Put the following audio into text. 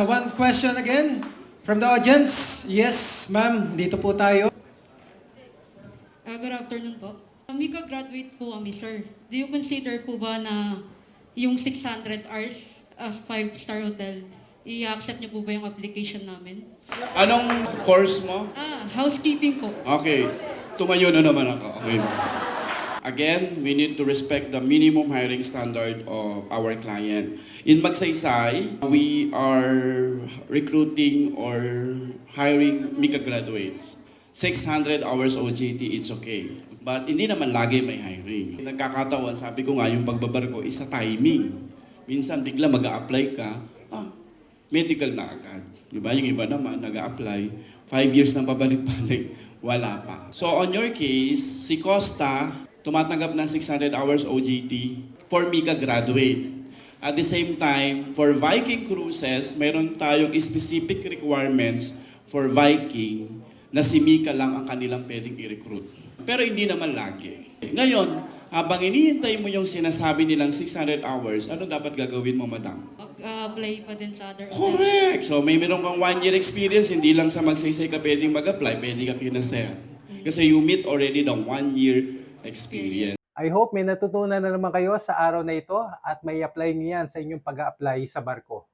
One question again from the audience. Yes, ma'am, dito po tayo. Uh, good afternoon po. Amiga graduate po kami, sir. Do you consider po ba na yung 600 hours as 5-star hotel, i-accept niyo po ba yung application namin? Anong course mo? Ah, housekeeping po. Okay. Tumayo na naman ako. Okay. Again, we need to respect the minimum hiring standard of our client. In Magsaysay, we are recruiting or hiring MICA graduates. 600 hours OJT, it's okay. But hindi naman lagi may hiring. Nagkakataon, sabi ko nga, yung pagbabarko is sa timing. Minsan bigla mag apply ka, ah, medical na agad. Di ba? Yung iba naman, nag apply five years na pabalik-balik, wala pa. So on your case, si Costa, tumatanggap ng 600 hours OGT for Mika graduate. At the same time, for Viking cruises, meron tayong specific requirements for Viking na si Mika lang ang kanilang pwedeng i-recruit. Pero hindi naman lagi. Ngayon, habang inihintay mo yung sinasabi nilang 600 hours, ano dapat gagawin mo, madam? Mag-apply pa din sa other. Correct. So may meron kang one year experience, hindi lang sa magsaysay ka pwedeng mag-apply, pwede ka kinasaya. Kasi you meet already the one year experience. I hope may natutunan na naman kayo sa araw na ito at may apply niyan sa inyong pag apply sa barko.